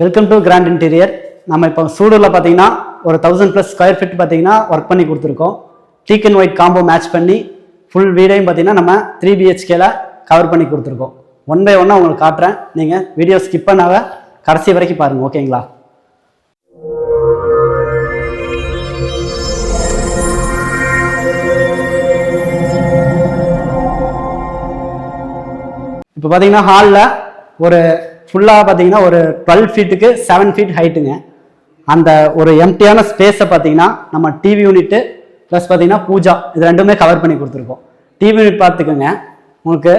Welcome to grand interior நம்ம இப்போ சூடூரில் பார்த்தீங்கன்னா ஒரு தௌசண்ட் ப்ளஸ் ஸ்கொயர் ஃபீட் பார்த்தீங்கன்னா ஒர்க் பண்ணி கொடுத்துருக்கோம். Teak and white combo match பண்ணி ஃபுல் வீடையும் பார்த்தீங்கன்னா நம்ம த்ரீ பிஹெச்கேல கவர் பண்ணி கொடுத்துருக்கோம். ஒன் பை ஒன்னாக உங்களுக்கு காட்டுறேன். நீங்கள் வீடியோ ஸ்கிப் பண்ணாத கடைசி வரைக்கும் பாருங்கள் ஓகேங்களா இப்போ பார்த்தீங்கன்னா ஹாலில் ஒரு ஃபுல்லாக பார்த்தீங்கன்னா ஒரு டுவெல் ஃபீட்டுக்கு செவன் ஃபீட் ஹைட்டுங்க அந்த ஒரு எம்டியான ஸ்பேஸை பார்த்தீங்கன்னா நம்ம டிவி யூனிட்டு ப்ளஸ் பார்த்தீங்கன்னா பூஜா. இது ரெண்டுமே கவர் பண்ணி கொடுத்துருக்கோம். டிவி யூனிட் பார்த்துக்கோங்க. உங்களுக்கு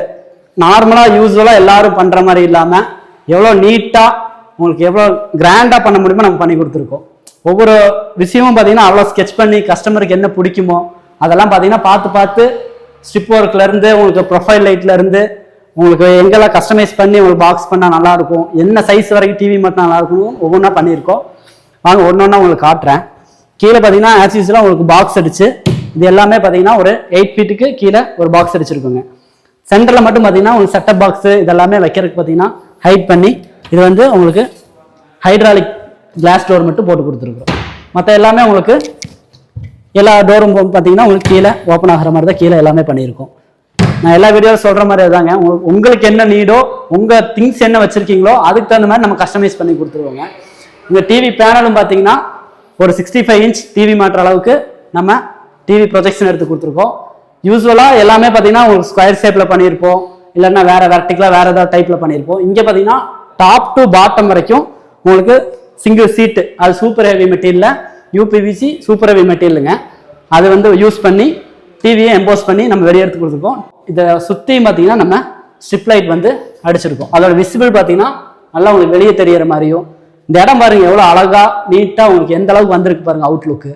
நார்மலாக யூஸ்வலாக எல்லாரும் பண்ணுற மாதிரி இல்லாமல் எவ்வளோ நீட்டாக உங்களுக்கு எவ்வளோ கிராண்டாக பண்ண முடியுமோ நம்ம பண்ணி கொடுத்துருக்கோம். ஒவ்வொரு விஷயமும் பார்த்தீங்கன்னா அவ்வளோ ஸ்கெச் பண்ணி கஸ்டமருக்கு என்ன பிடிக்குமோ அதெல்லாம் பார்த்தீங்கன்னா பார்த்து பார்த்து ஸ்ட்ரிப் ஒர்க்லேருந்து உங்களுக்கு ப்ரொஃபைல் லைட்லேருந்து உங்களுக்கு எங்கெல்லாம் கஸ்டமைஸ் பண்ணி உங்களுக்கு பாக்ஸ் பண்ணால் நல்லாயிருக்கும். என்ன சைஸ் வரைக்கும் டிவி மட்டும் நல்லாயிருக்கும் ஒவ்வொன்றா பண்ணியிருக்கோம். வாங்க ஒன்று ஒன்றா உங்களுக்கு காட்டுறேன். கீழே பார்த்தீங்கன்னா ஆஸ் உங்களுக்கு பாக்ஸ் அடிச்சு இது எல்லாமே பார்த்தீங்கன்னா ஒரு எயிட் ஃபீட்டுக்கு கீழே ஒரு பாக்ஸ் அடிச்சிருக்குங்க. சென்டரில் மட்டும் பார்த்தீங்கன்னா உங்களுக்கு செட்டப் பாக்ஸ் இதெல்லாமே வைக்கிறதுக்கு பார்த்தீங்கன்னா ஹைட் பண்ணி இது வந்து உங்களுக்கு ஹைட்ராலிக் கிளாஸ் டோர் மட்டும் போட்டு கொடுத்துருக்குறோம். மற்ற எல்லாமே உங்களுக்கு எல்லா டோரும் பார்த்தீங்கன்னா உங்களுக்கு கீழே ஓப்பன் ஆகிற மாதிரி தான் கீழே எல்லாமே பண்ணியிருக்கோம். நான் எல்லா வீடியோவில் சொல்கிற மாதிரி தாங்க உங்களுக்கு என்ன நீடோ உங்கள் திங்ஸ் என்ன வச்சுருக்கீங்களோ அதுக்கு தகுந்த மாதிரி நம்ம கஸ்டமைஸ் பண்ணி கொடுத்துருவோங்க. இந்த டிவி பேனலும் பார்த்தீங்கன்னா ஒரு சிக்ஸ்டி ஃபைவ் இன்ச் டிவி மாட்டுற அளவுக்கு நம்ம டிவி ப்ரொஜெக்ஷன் எடுத்து கொடுத்துருக்கோம். யூஸ்வலாக எல்லாமே பார்த்தீங்கன்னா உங்களுக்கு ஸ்கொயர் ஷேப்பில் பண்ணியிருப்போம். இல்லைன்னா வேற வெர்டிக்கலாக வேற ஏதாவது டைப்பில் பண்ணியிருப்போம். இங்கே பார்த்தீங்கன்னா டாப் டு பாட்டம் வரைக்கும் உங்களுக்கு சிங்கிள் சீட்டு அது சூப்பர் ஹெவி மெட்டீரியலில் யூபிவிசி சூப்பர் ஹெவி மெட்டீரியலுங்க அது வந்து யூஸ் பண்ணி டிவியை எம்போஸ் பண்ணி நம்ம வெளியே எடுத்து கொடுத்துருக்கோம். இதை சுற்றியும் பார்த்தீங்கன்னா நம்ம ஸ்ட்ரிப் லைட் வந்து அடிச்சிருக்கோம். அதோட விசிபிள் பார்த்தீங்கன்னா நல்லா உங்களுக்கு வெளியே தெரியற மாதிரியும் இந்த இடம் பாருங்க எவ்வளோ அழகாக நீட்டாக உங்களுக்கு எந்த அளவுக்கு வந்திருக்கு பாருங்க அவுட்லுக்கு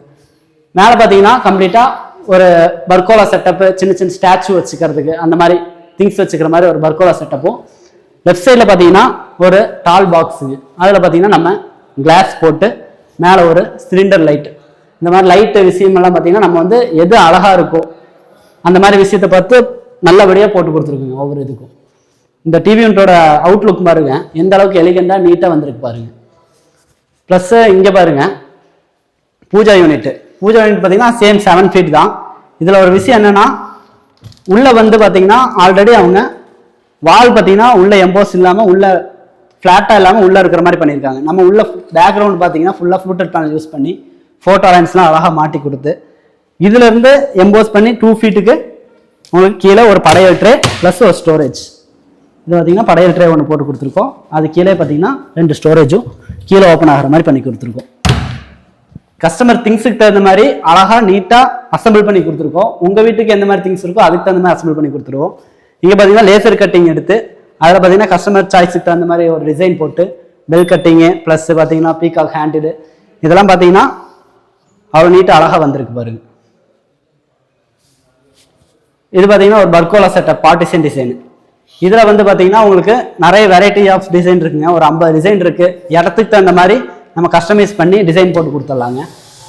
மேலே பார்த்தீங்கன்னா கம்ப்ளீட்டாக ஒரு பர்கோலா செட்டப்பு சின்ன சின்ன ஸ்டாச்சு வச்சுக்கிறதுக்கு அந்த மாதிரி திங்ஸ் வச்சுக்கிற மாதிரி ஒரு பர்கோலா செட்டப்பும் லெஃப்ட் சைடில் பார்த்தீங்கன்னா ஒரு டால் பாக்ஸுங்க அதில் பார்த்தீங்கன்னா நம்ம கிளாஸ் போட்டு மேலே ஒரு சிலிண்டர் லைட் இந்த மாதிரி லைட்டு விஷயமெல்லாம் பார்த்தீங்கன்னா நம்ம வந்து எது அழகாக இருக்கோ அந்த மாதிரி விஷயத்தை பார்த்து நல்லபடியாக போட்டு கொடுத்துருக்குங்க ஒவ்வொரு இதுக்கும். இந்த டிவி அவுட்லுக் பாருங்க எந்த அளவுக்கு எலிகண்டாக நீட்டாக வந்திருக்கு பாருங்க. ப்ளஸ்ஸு இங்கே பாருங்க பூஜா யூனிட்டு பூஜா யூனிட் பார்த்தீங்கன்னா சேம் செவன் ஃபீட் தான். இதில் ஒரு விஷயம் என்னென்னா உள்ளே வந்து பார்த்தீங்கன்னா ஆல்ரெடி அவங்க வால் பார்த்தீங்கன்னா உள்ளே எம்போஸ் இல்லாமல் உள்ள ஃப்ளாட்டாக இல்லாமல் உள்ளே இருக்கிற மாதிரி பண்ணியிருக்காங்க. நம்ம உள்ள பேக்ரவுண்ட் பார்த்தீங்கன்னா ஃபுல்லாக ஃப்ளூட்டட் பேனல் யூஸ் பண்ணி ஃபோட்டோ லைன்ஸ்லாம் அழகாக மாட்டி கொடுத்து இதுலேருந்து எம்போஸ் பண்ணி டூ ஃபீட்டுக்கு உங்களுக்கு கீழே ஒரு படையல் ட்ரே ப்ளஸ் ஒரு ஸ்டோரேஜ் இது பார்த்தீங்கன்னா படையல் ட்ரே ஒன்று போட்டு கொடுத்துருக்கோம். அது கீழே பார்த்தீங்கன்னா ரெண்டு ஸ்டோரேஜும் கீழே ஓப்பன் ஆகிற மாதிரி பண்ணி கொடுத்துருக்கோம். கஸ்டமர் திங்ஸுக்கு தகுந்த மாதிரி அழகாக நீட்டாக அசம்பிள் பண்ணி கொடுத்துருக்கோம். உங்கள் வீட்டுக்கு எந்த மாதிரி திங்ஸ் இருக்கோ அதுக்கு தகுந்த மாதிரி அசம்பிள் பண்ணி கொடுத்துருவோம். இங்கே பார்த்தீங்கன்னா லேசர் கட்டிங் எடுத்து அதில் பார்த்தீங்கன்னா கஸ்டமர் சாய்ஸுக்கு தகுந்த மாதிரி ஒரு டிசைன் போட்டு பெல் கட்டிங்கு ப்ளஸ் பார்த்தீங்கன்னா பீகாக் ஹேண்டிடு இதெல்லாம் பார்த்தீங்கன்னா அவ்வளோ நீட்டாக அழகாக வந்திருக்கு பாருங்க. இது பார்த்தீங்கன்னா ஒரு பர்கோலா செட்டப் பார்ட்டிஷன் டிசைன் இதில் வந்து பார்த்தீங்கன்னா உங்களுக்கு நிறைய வெரைட்டி ஆஃப் டிசைன் இருக்குங்க. ஒரு ஐம்பது டிசைன் இருக்குது இடத்துக்கு தகுந்த மாதிரி நம்ம கஸ்டமைஸ் பண்ணி டிசைன் போட்டு கொடுத்துடலாங்க.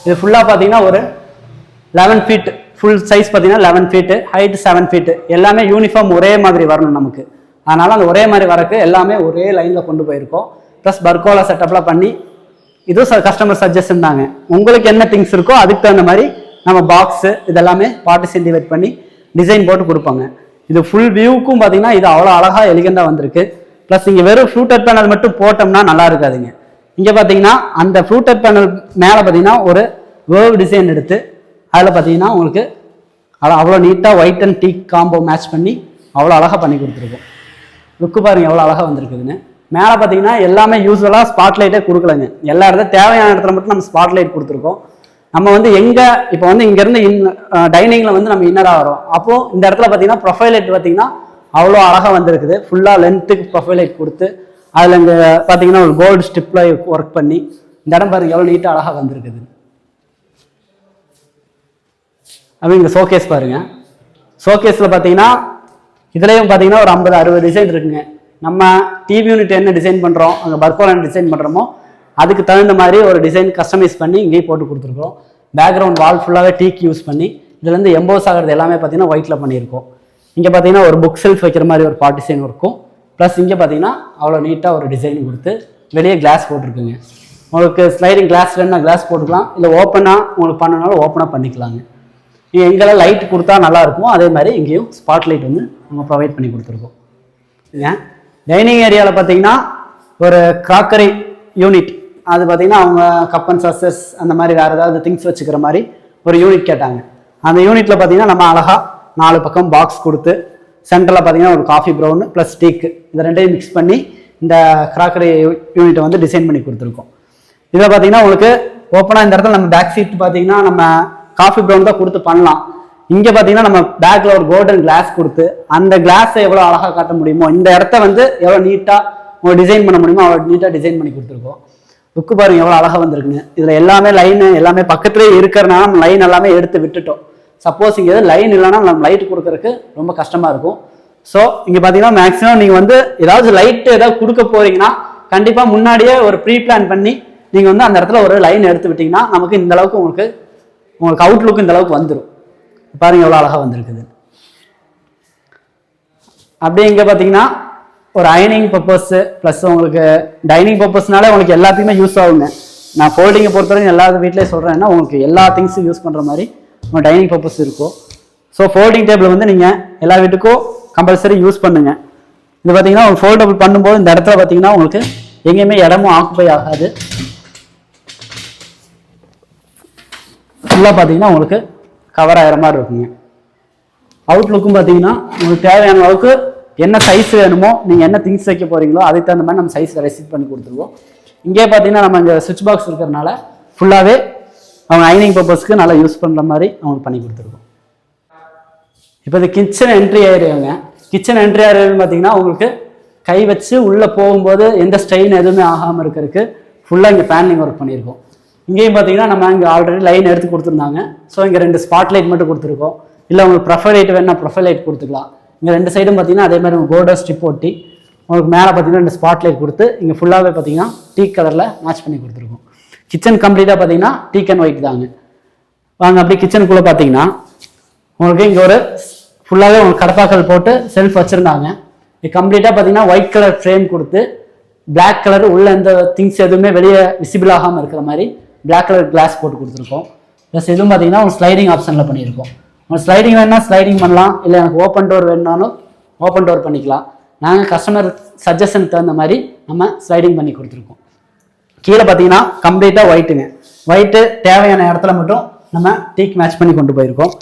இது ஃபுல்லாக பார்த்தீங்கன்னா ஒரு லெவன் ஃபீட் ஃபுல் சைஸ் பார்த்தீங்கன்னா eleven feet height seven feet எல்லாமே யூனிஃபார்ம் ஒரே மாதிரி வரணும் நமக்கு. அதனால் அந்த ஒரே மாதிரி வரக்கு எல்லாமே ஒரே லைனில் கொண்டு போயிருக்கோம். ப்ளஸ் பர்கோலா செட்டப்லாம் பண்ணி இதுவும் கஸ்டமர் சஜஷன் தாங்க. உங்களுக்கு என்ன திங்ஸ் இருக்கோ அதுக்கு தகுந்த மாதிரி நம்ம பாக்ஸு இதெல்லாமே பார்ட்டிஷன் சென்டிவேட் பண்ணி டிசைன் போட்டு கொடுப்பாங்க. இது ஃபுல் வியூக்கும் பார்த்தீங்கன்னா இது அவ்வளோ அழகாக எலிகண்டாக வந்திருக்கு. ப்ளஸ் இங்கே வெறும் ஃப்ளூட்டர் பேனல் மட்டும் போட்டோம்னா நல்லா இருக்காதுங்க. இங்கே பார்த்தீங்கன்னா அந்த ஃப்ளூட்டர் பேனல் மேலே பார்த்தீங்கன்னா ஒரு வேர்வ் டிசைன் எடுத்து அதில் பார்த்தீங்கன்னா உங்களுக்கு அவ்வளோ அவ்வளோ நீட்டாக white and teak combo match பண்ணி அவ்வளோ அழகாக பண்ணி கொடுத்துருக்கோம். லுக்கு பாருங்க எவ்வளோ அழகாக வந்திருக்குதுன்னு. மேலே பார்த்தீங்கன்னா எல்லாமே யூஸ்வலாக ஸ்பாட்லைட்டே கொடுக்கலங்க. எல்லா இடத்துல தேவையான இடத்துல மட்டும் நம்ம ஸ்பாட்லைட் கொடுத்துருக்கோம். நம்ம வந்து எங்கே இப்போ வந்து இங்கேருந்து இன் டைனிங்கில் வந்து நம்ம இன்னராக வரோம் அப்போது இந்த இடத்துல பார்த்தீங்கன்னா ப்ரொஃபைல் லைட் பார்த்தீங்கன்னா அவ்வளோ அழகாக வந்திருக்குது. ஃபுல்லாக லென்த்துக்கு ப்ரொஃபைல் லைட் கொடுத்து அதில் இங்கே பார்த்தீங்கன்னா ஒரு கோல்டு ஸ்டிப்பில் ஒர்க் பண்ணி இந்த இடம் பாருங்க எவ்வளோ நீட்டாக அழகாக வந்திருக்குது. அப்படி இங்கே ஷோகேஸ் பாருங்க. ஷோகேஸில் பார்த்தீங்கன்னா இதுலேயும் பார்த்தீங்கன்னா ஒரு ஐம்பது அறுபது டிசைன் இருக்குங்க. நம்ம டிவி யூனிட் என்ன டிசைன் பண்ணுறோம் அங்கே பர்கோலன் டிசைன் பண்ணுறோமோ அதுக்கு தகுந்த மாதிரி ஒரு டிசைன் கஸ்டமைஸ் பண்ணி இங்கேயும் போட்டு கொடுத்துருக்கோம். பேக்ரவுண்ட் வால் ஃபுல்லாகவே டீக் யூஸ் பண்ணி இதுலேருந்து எம்போஸ் ஆகிறது எல்லாமே பார்த்தீங்கன்னா ஒயிட்டில் பண்ணியிருக்கோம். இங்கே பார்த்தீங்கன்னா ஒரு புக் செல்ஃப் வைக்கிற மாதிரி ஒரு பார்ட்டிசைன் இருக்கும். ப்ளஸ் இங்கே பார்த்தீங்கன்னா அவ்வளோ நீட்டாக ஒரு டிசைன் கொடுத்து வெளியே கிளாஸ் போட்டிருக்குங்க. உங்களுக்கு ஸ்லைடிங் கிளாஸ் வேணும்னா கிளாஸ் போட்டுக்கலாம். இல்லை ஓப்பனாக உங்களுக்கு பண்ணனாலும் ஓப்பனாக பண்ணிக்கலாங்க. நீங்கள் எங்கெல்லாம் லைட் கொடுத்தா நல்லா இருக்குமோ அதே மாதிரி இங்கேயும் ஸ்பாட் லைட் வந்து நம்ம ப்ரொவைட் பண்ணி கொடுத்துருக்கோம். ஏன் டைனிங் ஏரியாவில் பார்த்தீங்கன்னா ஒரு கிராக்கரி யூனிட். அது பார்த்தீங்கன்னா அவங்க கப் அண்ட் சசஸ் அந்த மாதிரி வேறு ஏதாவது திங்ஸ் வச்சுக்கிற மாதிரி ஒரு யூனிட் கேட்டாங்க. அந்த யூனிட்டில் பார்த்தீங்கன்னா நம்ம அழகாக நாலு பக்கம் பாக்ஸ் கொடுத்து சென்டரில் பார்த்தீங்கன்னா ஒரு காஃபி ப்ரௌன் ப்ளஸ் டீக்கு இந்த ரெண்டையும் மிக்ஸ் பண்ணி இந்த கிராக்கரி யூனிட்டை வந்து டிசைன் பண்ணி கொடுத்துருக்கோம். இதில் பார்த்தீங்கன்னா உங்களுக்கு ஓப்பனாக இந்த இடத்துல நம்ம பேக் சீட் பார்த்தீங்கன்னா நம்ம காஃபி ப்ரௌன் தான் கொடுத்து பண்ணலாம். இங்கே பார்த்தீங்கன்னா நம்ம பேக்கில் ஒரு கோல்டன் கிளாஸ் கொடுத்து அந்த கிளாஸை எவ்வளோ அழகாக காட்ட முடியுமோ இந்த இடத்த வந்து எவ்வளோ நீட்டாக டிசைன் பண்ண முடியுமோ அவ்வளோ நீட்டாக டிசைன் பண்ணி கொடுத்துருக்கோம். புக்கு பாருங்க எவ்வளோ அழகாக வந்திருக்குங்க இதில் எல்லாமே லைன் எல்லாமே பக்கத்துலேயே இருக்கிறனால நம்ம லைன் எல்லாமே எடுத்து விட்டுட்டோம். சப்போஸ் இங்கே எதுவும் லைன் இல்லைன்னா நம்ம லைட் கொடுக்கறதுக்கு ரொம்ப கஷ்டமாக இருக்கும். ஸோ இங்கே பார்த்தீங்கன்னா மேக்ஸிமம் நீங்கள் வந்து ஏதாவது லைட் ஏதாவது கொடுக்க போறீங்கன்னா கண்டிப்பாக முன்னாடியே ஒரு ப்ரீ பிளான் பண்ணி நீங்கள் வந்து அந்த இடத்துல ஒரு லைன் எடுத்து விட்டீங்கன்னா நமக்கு இந்த அளவுக்கு உங்களுக்கு உங்களுக்கு அவுட்லுக் இந்த அளவுக்கு வந்துடும் பாருங்கள் எவ்வளோ அழகாக வந்திருக்குது. அப்படியே இங்கே பார்த்தீங்கன்னா ஒரு அயனிங் பர்பஸ் ப்ளஸ் உங்களுக்கு டைனிங் பர்பஸ்னாலே உங்களுக்கு எல்லாத்தையுமே யூஸ் ஆகுங்க. நான் ஃபோல்டிங்கை பொறுத்தவரைக்கும் எல்லா வீட்லேயும் சொல்கிறேன்னா உங்களுக்கு எல்லா திங்ஸும் யூஸ் பண்ணுற மாதிரி உங்கள் டைனிங் பர்பஸ் இருக்கும். ஸோ ஃபோல்டிங் டேபிள் வந்து நீங்கள் எல்லா வீட்டுக்கும் கம்பல்சரி யூஸ் பண்ணுங்க. இது பார்த்தீங்கன்னா ஒரு ஃபோல்டபுள் பண்ணும்போது இந்த இடத்துல பார்த்தீங்கன்னா உங்களுக்கு எங்கேயுமே இடமும் ஆக்குப்பை ஆகாது. ஃபுல்லாக பார்த்தீங்கன்னா உங்களுக்கு கவர் ஆகிற மாதிரி இருக்குங்க. அவுட்லுக்கும் பார்த்தீங்கன்னா உங்களுக்கு தேவையான அளவுக்கு என்ன சைஸ் வேணுமோ நீங்கள் என்ன திங்ஸ் வைக்க போகிறீங்களோ அதுக்கு தகுந்த மாதிரி நம்ம சைஸ் ரெசிட் பண்ணி கொடுத்துருவோம். இங்கே பார்த்தீங்கன்னா நம்ம இங்கே சுவிட்ச் பாக்ஸ் இருக்கிறனால ஃபுல்லாகவே அவங்க ஐனிங் பர்பஸ்க்கு நல்லா யூஸ் பண்ணுற மாதிரி அவங்களுக்கு பண்ணி கொடுத்துருக்கோம். இப்போ இது கிச்சன் என்ட்ரி ஏரியாங்க கிச்சன் என்ட்ரி ஏரியான்னு பார்த்தீங்கன்னா உங்களுக்கு கை வச்சு உள்ளே போகும்போது எந்த ஸ்ட்ரெயின் எதுவுமே ஆகாமல் இருக்கிறதுக்கு ஃபுல்லாக இங்கே பேனிங் ஒர்க் பண்ணியிருக்கோம். இங்கேயும் பார்த்தீங்கன்னா நம்ம இங்கே ஆல்ரெடி லைன் எடுத்து கொடுத்துருந்தாங்க. ஸோ இங்கே ரெண்டு ஸ்பாட் லைட் மட்டும் கொடுத்துருக்கோம். இல்லை உங்களுக்கு ப்ரொஃபைல் லைட் வேணா ப்ரொஃபைல் லைட் கொடுத்துக்கலாம். இங்கே ரெண்டு சைடும் பார்த்தீங்கன்னா அதே மாதிரி கோல்டன் ஸ்ட்ரிப் ஒட்டி உங்களுக்கு மேலே பார்த்தீங்கன்னா ரெண்டு ஸ்பாட் லைட் கொடுத்து இங்கே ஃபுல்லாகவே பார்த்தீங்கன்னா டீ கலரில் மேட்ச் பண்ணி கொடுத்துருக்கோம். கிச்சன் கம்ப்ளீட்டாக பார்த்தீங்கன்னா டீக் அண்ட் ஒயிட் தாங்க. வாங்க அப்படியே கிச்சனுக்குள்ளே பார்த்தீங்கன்னா உங்களுக்கு இங்கே ஒரு ஃபுல்லாகவே உங்களுக்கு கடப்பாக்கள் போட்டு செல்ஃப் வச்சுருந்தாங்க. இது கம்ப்ளீட்டாக பார்த்தீங்கன்னா ஒயிட் கலர் ஃப்ரேம் கொடுத்து பிளாக் கலர் உள்ள எந்த திங்ஸ் எதுவுமே வெளியே விசிபிள் ஆகாமல் இருக்கிற மாதிரி பிளாக் கலர் கிளாஸ் போட்டு கொடுத்துருக்கோம். ப்ளஸ் இதுவும் பார்த்தீங்கன்னா உங்கள் ஸ்லைடிங் ஆப்ஷனில் பண்ணியிருக்கோம். உங்களுக்கு ஸ்லைடிங் வேணும்னா ஸ்லைடிங் பண்ணலாம். இல்லை எனக்கு ஓப்பன் டோர் வேணும்னாலும் ஓப்பன் டோர் பண்ணிக்கலாம். நாங்கள் கஸ்டமர் சஜஷனுக்கு தகுந்த மாதிரி நம்ம ஸ்லைடிங் பண்ணி கொடுத்துருக்கோம். கீழே பார்த்தீங்கன்னா கம்ப்ளீட்டாக ஒயிட்டுங்க ஒயிட்டு தேவையான இடத்துல மட்டும் நம்ம டீக் மேட்ச் பண்ணி கொண்டு போயிருக்கோம்.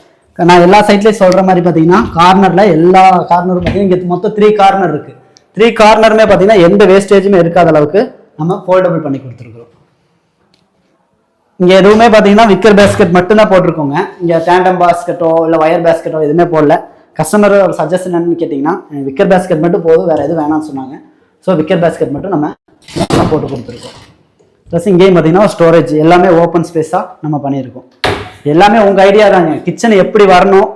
நான் எல்லா சைட்லேயும் சொல்கிற மாதிரி பார்த்தீங்கன்னா கார்னரில் எல்லா கார்னரும் பார்த்தீங்கன்னா இங்கே மொத்தம் த்ரீ கார்னர் இருக்குது த்ரீ கார்னருமே பார்த்தீங்கன்னா எந்த வேஸ்டேஜுமே இருக்காத அளவுக்கு நம்ம ஃபோல்டபுள் பண்ணி கொடுத்துருக்குறோம். இங்கே எதுவுமே பார்த்தீங்கன்னா விக்கர் பேஸ்கெட் மட்டும்தான் போட்டிருக்கோங்க. இங்கே டேண்டம் பாஸ்கெட்டோ இல்லை ஒயர் பேஸ்கெட்டோ எதுவுமே போடல. கஸ்டமர் சஜஷன் என்னன்னு கேட்டிங்கன்னா விக்கர் பேஸ்கெட் மட்டும் போதும் வேறு எதுவும் வேணாம்னு சொன்னாங்க. ஸோ விக்கர் பேஸ்கெட் மட்டும் நம்ம போட்டு கொடுத்துருக்கோம். ப்ளஸ் இங்கேயும் பார்த்தீங்கன்னா ஸ்டோரேஜ் எல்லாமே ஓப்பன் ஸ்பேஸாக நம்ம பண்ணியிருக்கோம். எல்லாமே உங்கள் ஐடியா தாங்க. கிச்சன் எப்படி வரணும்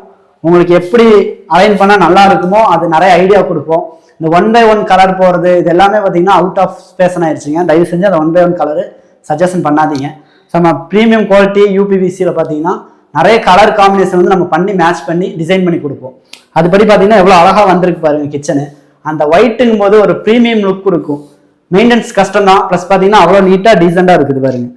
உங்களுக்கு எப்படி அலைன் பண்ணால் நல்லா இருக்குமோ அது நிறைய ஐடியா கொடுப்போம். இந்த ஒன் பை ஒன் கலர் போகிறது இது எல்லாமே பார்த்தீங்கன்னா அவுட் ஆஃப் ஸ்பேஷன் ஆயிடுச்சுங்க. தயவு செஞ்சு அந்த one by one colour suggestion பண்ணாதீங்க. ஸோ நம்ம ப்ரீமியம் குவாலிட்டி யூபிவிசியில் பார்த்தீங்கன்னா நிறைய கலர் காம்பினேஷன் வந்து நம்ம பண்ணி மேட்ச் பண்ணி டிசைன் பண்ணி கொடுப்போம். அதுபடி பார்த்தீங்கன்னா எவ்வளோ அழகாக வந்திருக்கு பாருங்க கிச்சனு அந்த ஒயிட்டுங்கும் போது ஒரு ப்ரீமியம் லுக் கொடுக்கும். மெயின்டெனன்ஸ் கஷ்டம் தான். ப்ளஸ் பார்த்தீங்கன்னா அவ்வளோ நீட்டாக டீசெண்டாக இருக்குது பாருங்க.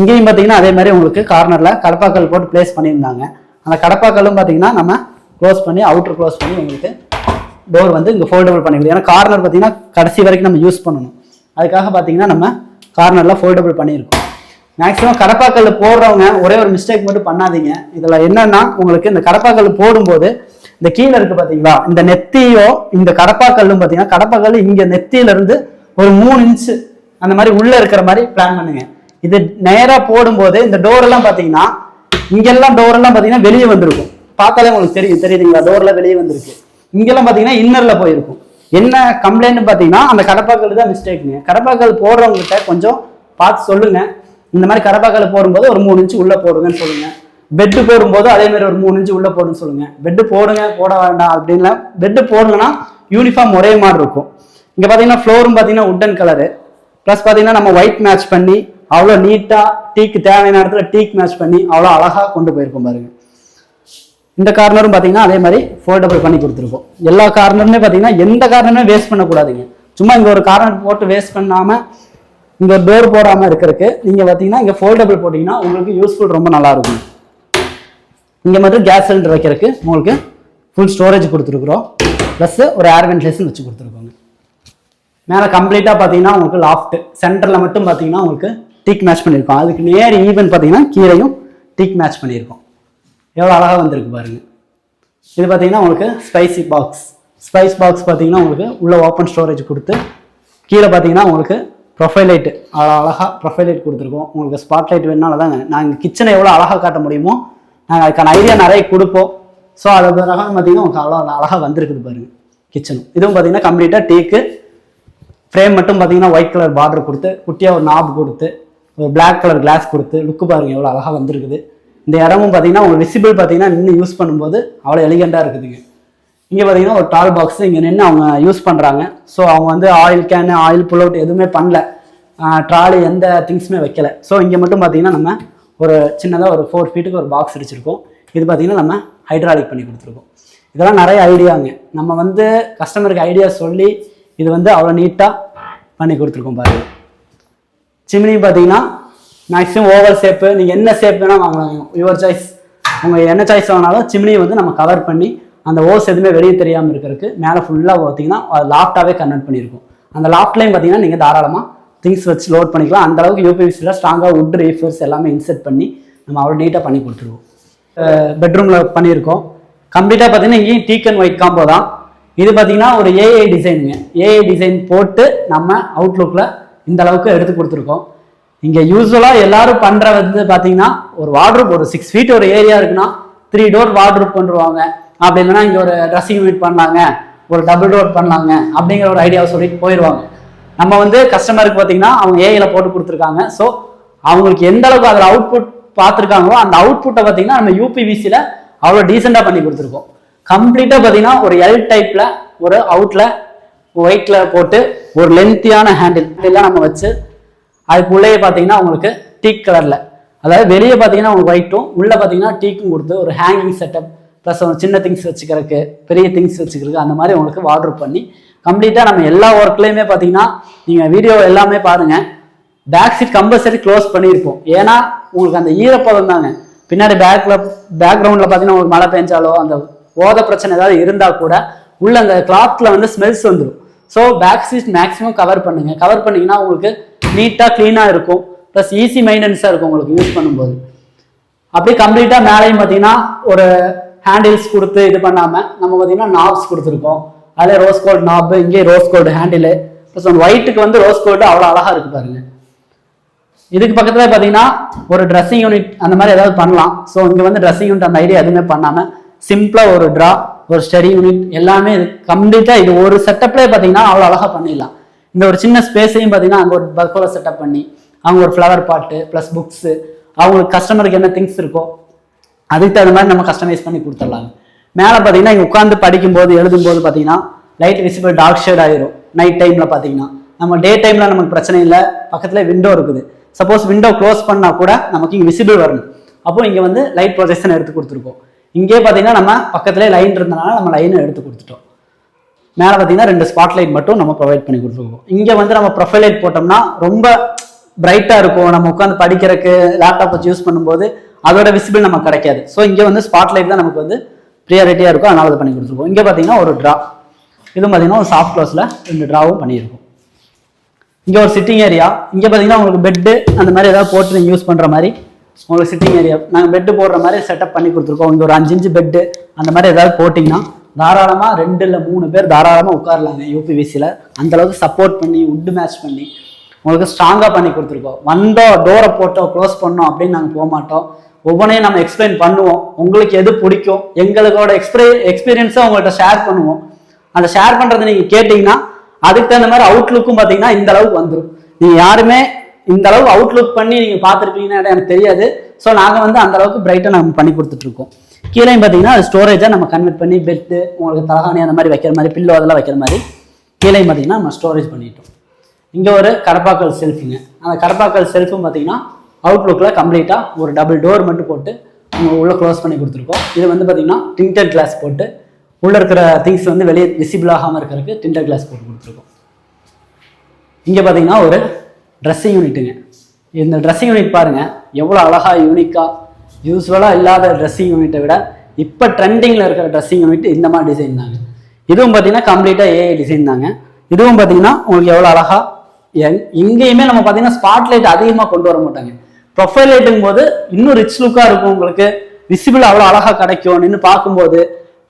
இங்கேயும் பார்த்தீங்கன்னா அதே மாதிரி உங்களுக்கு கார்னரில் கடப்பாக்கல் போட்டு ப்ளேஸ் பண்ணியிருந்தாங்க. அந்த கடப்பாக்கல்லும் பார்த்தீங்கன்னா நம்ம க்ளோஸ் பண்ணி அவுட்டர் க்ளோஸ் பண்ணி உங்களுக்கு டோர் வந்து இங்கே ஃபோல்டபுள் பண்ணிக்கலாம். ஏன்னா கார்னர் பார்த்தீங்கன்னா கடைசி வரைக்கும் நம்ம யூஸ் பண்ணணும். அதுக்காக பார்த்தீங்கன்னா நம்ம கார்னரில் ஃபோல்டபுள் பண்ணியிருக்கோம். மேக்ஸிமம் கடப்பாக்கல் போடுறவங்க ஒரே ஒரு மிஸ்டேக் மட்டும் பண்ணாதீங்க. இதில் என்னன்னா உங்களுக்கு இந்த கடப்பாக்கல் போடும்போது இந்த கீழே இருக்கு பார்த்தீங்களா இந்த நெத்தியோ இந்த கடப்பாக்கல்லும் பார்த்தீங்கன்னா கடப்பாக்கல் இங்கே நெத்தியிலிருந்து ஒரு மூணு இன்ச்சு அந்த மாதிரி உள்ளே இருக்கிற மாதிரி பிளான் பண்ணுங்க. இது நேராக போடும்போது இந்த டோரெல்லாம் பார்த்தீங்கன்னா இங்கெல்லாம் டோரெல்லாம் பார்த்தீங்கன்னா வெளியே வந்திருக்கும். பார்த்தாலே உங்களுக்கு தெரியும். தெரியுதுங்களா? டோரில் வெளியே வந்திருக்கு. இங்கெல்லாம் பார்த்தீங்கன்னா இன்னரில் போயிருக்கும். என்ன கம்ப்ளைண்ட்னு பார்த்தீங்கன்னா அந்த கடப்பாக்கல் தான் மிஸ்டேக்குங்க கடப்பாக்கல் போடுறவங்ககிட்ட கொஞ்சம் பார்த்து சொல்லுங்கள் இந்த மாதிரி கடப்பாக்கல் போடும்போது ஒரு மூணு இன்ச்சு உள்ள போடுங்கன்னு சொல்லுங்க. பெட்டு போடும்போது அதே மாதிரி ஒரு மூணு இன்ச்சு உள்ள போடுன்னு சொல்லுங்க. பெட்டு போடுங்க போட வேண்டாம் அப்படின்லாம் பெட்டு போடுங்கன்னா யூனிஃபார்ம் ஒரே மாதிரி இருக்கும். இங்க பாத்தீங்கன்னா ஃப்ளோரும் பாத்தீங்கன்னா உட்டன் கலரு ப்ளஸ் பாத்தீங்கன்னா நம்ம ஒயிட் மேட்ச் பண்ணி அவ்வளோ நீட்டா டீக்கு தேவையான இடத்துல டீக் மேட்ச் பண்ணி அவ்வளோ அழகா கொண்டு போயிருக்கோம் பாருங்க. இந்த கார்னரும் பார்த்தீங்கன்னா அதே மாதிரி ஃபோல்டபிள் பண்ணி கொடுத்துருக்கோம். எல்லா கார்னருமே பார்த்தீங்கன்னா எந்த கார்னருமே வேஸ்ட் பண்ணக்கூடாதுங்க. சும்மா இங்கே ஒரு கார்னர் போட்டு வேஸ்ட் பண்ணாமல் இங்கே டோர் போடாமல் இருக்கிறதுக்கு நீங்கள் பார்த்தீங்கன்னா இங்கே ஃபோல்டபிள் போட்டிங்கன்னா உங்களுக்கு யூஸ்ஃபுல் ரொம்ப நல்லாயிருக்கும். இங்கே மட்டும் கேஸ் சிலிண்டர் வைக்கிறதுக்கு உங்களுக்கு ஃபுல் ஸ்டோரேஜ் கொடுத்துருக்குறோம். ப்ளஸ் ஒரு ஏர் வென்டிலேஷன் வச்சு கொடுத்துருக்கோங்க. மேலே கம்ப்ளீட்டாக பார்த்தீங்கன்னா உங்களுக்கு லாஃப்ட் சென்டரில் மட்டும் பார்த்தீங்கன்னா உங்களுக்கு டீக் மேட்ச் பண்ணியிருக்கோம். அதுக்கு நேர் ஈவன் பார்த்தீங்கன்னா கீரையும் டீக் மேட்ச் பண்ணியிருக்கோம். எவ்வளோ அழகாக வந்திருக்கு பாருங்க. இது பார்த்தீங்கன்னா உங்களுக்கு ஸ்பைசி பாக்ஸ் ஸ்பைஸ் பாக்ஸ் பார்த்தீங்கன்னா உங்களுக்கு உள்ளே ஓப்பன் ஸ்டோரேஜ் கொடுத்து கீழே பார்த்தீங்கன்னா உங்களுக்கு ப்ரொஃபைல் லைட் அழகாக ப்ரொஃபைல் லைட் கொடுத்துருக்கோம். உங்களுக்கு ஸ்பாட் லைட் வேணுனால தாங்க நாங்கள் கிச்சனை எவ்வளோ அழகாக காட்ட முடியுமோ நாங்கள் அதுக்கான ஐடியா நிறைய கொடுப்போம். ஸோ அதை பிறகு பார்த்தீங்கன்னா உங்களுக்கு அவ்வளோ அழகாக வந்திருக்குது பாருங்க கிச்சனும் இதுவும் பார்த்தீங்கன்னா கம்ப்ளீட்டாக டீக்கு ஃப்ரேம் மட்டும் பார்த்தீங்கன்னா ஒயிட் கலர் பார்டர் கொடுத்து குட்டியாக ஒரு நாப் கொடுத்து ஒரு பிளாக் கலர் கிளாஸ் கொடுத்து லுக்கு பாருங்கள் எவ்வளோ அழகாக வந்திருக்குது. இந்த இடமும் பார்த்தீங்கன்னா உங்களுக்கு விசிபிள் பார்த்தீங்கன்னா நின்று யூஸ் பண்ணும்போது அவ்வளோ எலிகண்டாக இருக்குதுங்க. இங்கே பார்த்தீங்கன்னா ஒரு டால் பாக்ஸ் இங்கே நின்று அவங்க யூஸ் பண்ணுறாங்க ஸோ அவங்க வந்து oil can oil pull out எதுவுமே பண்ணல. ட்ராலி எந்த திங்ஸுமே வைக்கல. ஸோ இங்கே மட்டும் பார்த்தீங்கன்னா நம்ம ஒரு சின்னதாக ஒரு ஃபோர் ஃபீட்டுக்கு ஒரு பாக்ஸ் அடிச்சிருக்கோம் இது பார்த்தீங்கன்னா நம்ம ஹைட்ராலிக் பண்ணி கொடுத்துருக்கோம். இதெல்லாம் நிறைய ஐடியாங்க நம்ம வந்து கஸ்டமருக்கு ஐடியா சொல்லி இது வந்து அவ்வளோ நீட்டாக பண்ணி கொடுத்துருக்கோம் பாருங்க. சிம்னி பார்த்தீங்கன்னா மேக்ஸிமம் ஓவல் ஷேப்பு நீங்கள் என்ன ஷேப் வேணால் வாங்கலாம். யுவர் சாய்ஸ் உங்கள் என்ன சாய்ஸ் வாங்கினாலும் சிம்னியை வந்து நம்ம கவர் பண்ணி அந்த ஓஸ் எதுவுமே வெளியே தெரியாமல் இருக்கிறதுக்கு மேலே ஃபுல்லாக பார்த்தீங்கன்னா லாஃப்டாகவே கன்வெர்ட் பண்ணியிருக்கும். அந்த லாஃப்ட்லையும் பார்த்தீங்கன்னா நீங்கள் தாராளமாக திங்ஸ் வச்சு லோட் பண்ணிக்கலாம். அந்த அளவுக்கு யூபிவிசியில் ஸ்ட்ராங்காக வுட் ரீஃபர்ஸ் எல்லாமே இன்செர்ட் பண்ணி நம்ம அவ்வளோ நீட்டாக பண்ணி கொடுத்துருவோம். பெட்ரூமில் பண்ணியிருக்கோம். கம்ப்ளீட்டாக பார்த்தீங்கன்னா இங்கேயும் டீக்கன் ஒயிட் காம்போ தான். இது பார்த்தீங்கன்னா ஒரு ஏஐ டிசைனுங்க ஏஐ டிசைன் போட்டு நம்ம அவுட்லுக்கில் இந்த அளவுக்கு எடுத்து கொடுத்துருக்கோம். இங்கே யூஸ்வலாக எல்லாரும் பண்ணுற வந்து பார்த்தீங்கன்னா ஒரு வார்ட்ரூப் ஒரு சிக்ஸ் ஃபீட் ஒரு ஏரியா இருக்குன்னா த்ரீ டோர் வார்ட்ரூப் பண்ணுவாங்க அப்படி இல்லைன்னா இங்கே ஒரு ட்ரெஸ்ஸிங் யூனிட் பண்ணலாங்க ஒரு டபுள் டோர் பண்ணலாங்க அப்படிங்கிற ஒரு ஐடியாவை சொல்லிட்டு போயிடுவாங்க நம்ம வந்து கஸ்டமருக்கு பார்த்தீங்கன்னா அவங்க ஏஐல போட்டு கொடுத்துருக்காங்க. ஸோ அவங்களுக்கு எந்த அளவுக்கு அதில் அவுட்புட் பார்த்துருக்காங்களோ அந்த அவுட்புட்டை பார்த்தீங்கன்னா நம்ம யூபிவிசியில் அவ்வளோ டீசெண்டாக பண்ணி கொடுத்துருக்கோம். கம்ப்ளீட்டாக பார்த்தீங்கன்னா ஒரு எல் டைப்பில் ஒரு அவுட்டில் ஒயிட்டில் போட்டு ஒரு லென்த்தியான ஹேண்டில் இதெல்லாம் நம்ம வச்சு அதுக்குள்ளேயே பார்த்தீங்கன்னா உங்களுக்கு டீக் கலரில் அதாவது வெளியே பார்த்தீங்கன்னா உங்களுக்கு ஒயிட்டும் உள்ளே பார்த்தீங்கன்னா டீக்கும் கொடுத்து ஒரு ஹேங்கிங் செட்டப் ப்ளஸ் சின்ன திங்ஸ் வச்சுக்கிறதுக்கு பெரிய திங்ஸ் வச்சுக்கிறதுக்கு அந்த மாதிரி உங்களுக்கு வார்டர் பண்ணி கம்ப்ளீட்டாக நம்ம எல்லா ஒர்க்லேயுமே பார்த்தீங்கன்னா நீங்கள் வீடியோ எல்லாமே பாருங்கள் பேக் சீட் கம்பல்சரி க்ளோஸ் பண்ணியிருப்போம். ஏன்னா உங்களுக்கு அந்த ஈரப்பதம் தாங்க. பின்னாடி பேக்கில் பேக்ரவுண்டில் பார்த்தீங்கன்னா உங்களுக்கு மழை பெஞ்சாலோ அந்த ஓத பிரச்சனை ஏதாவது இருந்தால் கூட உள்ள அந்த கிளாத்தில் வந்து ஸ்மெல்ஸ் வந்துடும் so back seat maximum cover பண்ணுங்கள் கவர் பண்ணிங்கன்னா உங்களுக்கு நீட்டாக க்ளீனாக இருக்கும். ப்ளஸ் ஈஸி மெயின்டெனன்ஸாக இருக்கும் உங்களுக்கு யூஸ் பண்ணும்போது. அப்படியே கம்ப்ளீட்டாக மேலேயும் பார்த்தீங்கன்னா ஒரு ஹேண்டில்ஸ் கொடுத்து இது பண்ணாமல் நம்ம பார்த்தீங்கன்னா நாப்ஸ் கொடுத்துருக்கோம். அதில் ரோஸ் கோல்டு நாப் இங்கே rose gold handle plus one ஒயிட்டுக்கு வந்து ரோஸ் கோல்டு அவ்வளோ அழகாக இருக்குது பாருங்க. இதுக்கு பக்கத்தில் பார்த்தீங்கன்னா ஒரு ட்ரெஸ்ஸிங் யூனிட் அந்த மாதிரி ஏதாவது பண்ணலாம். ஸோ இங்கே வந்து ட்ரெஸ்ஸிங் யூனிட் அந்த ஐடியா எதுவுமே பண்ணாமல் சிம்பிளாக ஒரு ட்ரா ஒரு ஸ்டடி யூனிட் எல்லாமே கம்ப்ளீட்டாக இது ஒரு செட்டப்லேயே பார்த்தீங்கன்னா அவ்வளோ அழகாக பண்ணிடலாம். இந்த ஒரு சின்ன ஸ்பேஸையும் பார்த்தீங்கன்னா அங்கே ஒரு பர்கோல செட்டப் பண்ணி அவங்க ஒரு ஃப்ளவர் பாட்டு ப்ளஸ் புக்ஸு அவங்களுக்கு கஸ்டமருக்கு என்ன திங்ஸ் இருக்கோ அதுக்கு தகுந்த மாதிரி நம்ம கஸ்டமைஸ் பண்ணி கொடுத்துடலாம். மேலே பார்த்தீங்கன்னா இங்கே உட்காந்து படிக்கும்போது எழுதும்போது பார்த்தீங்கன்னா லைட் விசிபிள் டார்க் ஷேட் ஆயிரும். நைட் டைமில் பார்த்தீங்கன்னா. நம்ம டே டைமில் நமக்கு பிரச்சனை இல்லை. பக்கத்தில் விண்டோ இருக்குது. சப்போஸ் விண்டோ க்ளோஸ் பண்ணால் கூட நமக்கு இங்கே விசிபிள் வரணும். அப்போ இங்கே வந்து லைட் ப்ரொஜெக்ஷன் எடுத்து கொடுத்துருக்கோம். இங்கே பார்த்தீங்கன்னா நம்ம பக்கத்துலேயே லைன் இருந்தனால நம்ம லைனை எடுத்து கொடுத்துட்டோம். மேலே பார்த்தீங்கன்னா ரெண்டு ஸ்பாட் லைட் மட்டும் நம்ம ப்ரொவைட் பண்ணி கொடுத்துருக்கோம். இங்கே வந்து நம்ம ப்ரொஃபைல் லைட் போட்டோம்னா ரொம்ப பிரைட்டாக இருக்கும். நம்ம உட்காந்து படிக்கிறதுக்கு லேப்டாப் வச்சு யூஸ் பண்ணும்போது அதோட விசிபிள் நமக்கு கிடைக்காது. ஸோ இங்கே வந்து ஸ்பாட் லைட் தான் நமக்கு வந்து ப்ரியாரிட்டியாக இருக்கும். அதனால் அதை பண்ணி கொடுத்துருக்கோம். இங்கே பார்த்தீங்கன்னா ஒரு ட்ரா இதுவும் பார்த்தீங்கன்னா ஒரு சாஃப்ட் க்ளோஸில் ரெண்டு ட்ராவும் பண்ணியிருக்கோம். இங்கே ஒரு சிட்டிங் ஏரியா இங்கே பார்த்தீங்கன்னா உங்களுக்கு பெட்டு அந்த மாதிரி ஏதாவது போட்டு நீங்கள் யூஸ் பண்ணுற மாதிரி உங்களுக்கு சிட்டிங் ஏரியா நாங்கள் பெட்டு போடுற மாதிரி செட்டப் பண்ணி கொடுத்துருக்கோம். இங்கே ஒரு அஞ்சு இன்ச்சு பெட்டு அந்த மாதிரி ஏதாவது போட்டிங்கன்னா தாராளமாக ரெண்டு இல்லை மூணு பேர் தாராளமாக உட்காரலாங்க யூபிவிசியில் அந்த அளவுக்கு சப்போர்ட் பண்ணி உட்டு மேட்ச் பண்ணி உங்களுக்கு ஸ்ட்ராங்காக பண்ணி கொடுத்துருக்கோம். வந்தோம் டோரை போட்டோம் க்ளோஸ் பண்ணோம் அப்படின்னு நாங்கள் போக மாட்டோம். ஒவ்வொன்றையும் நம்ம எக்ஸ்பிளைன் பண்ணுவோம். உங்களுக்கு எது பிடிக்கும்? எங்களோட எக்ஸ்பிரே எக்ஸ்பீரியன்ஸை உங்கள்கிட்ட ஷேர் பண்ணுவோம். அந்த ஷேர் பண்ணுறதை நீங்கள் கேட்டிங்கன்னா அதுக்கு தகுந்த மாதிரி அவுட்லுக்கும் பார்த்தீங்கன்னா இந்த அளவுக்கு வந்துடும் நீங்கள் யாருமே இந்த அளவுக்கு அவுட்லுக் பண்ணி நீங்கள் பார்த்துருப்பீங்கன்னா எனக்கு தெரியாது. ஸோ நாங்கள் வந்து அந்த அளவுக்கு பிரைட்டாக நம்ம பண்ணி கொடுத்துட்ருக்கோம். கீழேயும் பார்த்தீங்கன்னா அது ஸ்டோரேஜாக நம்ம கன்வெர்ட் பண்ணி பெட்டு உங்களுக்கு தலகாணி அந்த மாதிரி வைக்கிற மாதிரி பில்லோ அதெல்லாம் வைக்கிற மாதிரி கீழே பார்த்தீங்கன்னா நம்ம ஸ்டோரேஜ் பண்ணிட்டோம். இங்கே ஒரு கடப்பாக்கல் செல்ஃபுங்க அந்த கடப்பாக்கல் செல்ஃபும் பார்த்தீங்கன்னா அவுட்லுக்கில் கம்ப்ளீட்டாக ஒரு டபுள் டோர் மட்டும் போட்டு நம்ம உள்ளே க்ளோஸ் பண்ணி கொடுத்துருக்கோம். இது வந்து பார்த்தீங்கன்னா டிண்டர் கிளாஸ் போட்டு உள்ளே இருக்கிற திங்ஸ் வந்து வெளியே விசிபிள் ஆகாமல் இருக்கிறதுக்கு டிண்டர் கிளாஸ் போட்டு கொடுத்துருக்கோம். இங்கே பார்த்தீங்கன்னா ஒரு ட்ரெஸ்ஸிங் யூனிட்டுங்க இந்த ட்ரெஸ்ஸிங் யூனிட் பாருங்கள் எவ்வளோ அழகாக யூனிக்காக யூஸ்வலாக இல்லாத ட்ரெஸ்ஸிங் யூனிட்டை விட இப்போ ட்ரெண்டிங்கில் இருக்கிற ட்ரெஸ்ஸிங் யூனிட் இந்த மாதிரி டிசைன் தாங்க. இதுவும் பார்த்தீங்கன்னா கம்ப்ளீட்டாக ஏஐ டிசைன் தாங்க. இதுவும் பார்த்தீங்கன்னா உங்களுக்கு எவ்வளோ அழகாக எங் இங்கேயுமே நம்ம பார்த்தீங்கன்னா ஸ்பாட் லைட் அதிகமாக கொண்டு வர மாட்டாங்க. ப்ரொஃபைல் லைட்டுங்கும் போது இன்னும் ரிச் லுக்காக இருக்கும் உங்களுக்கு. விசிபிள் அவ்வளோ அழகாக கிடைக்கும். நின்று பார்க்கும்போது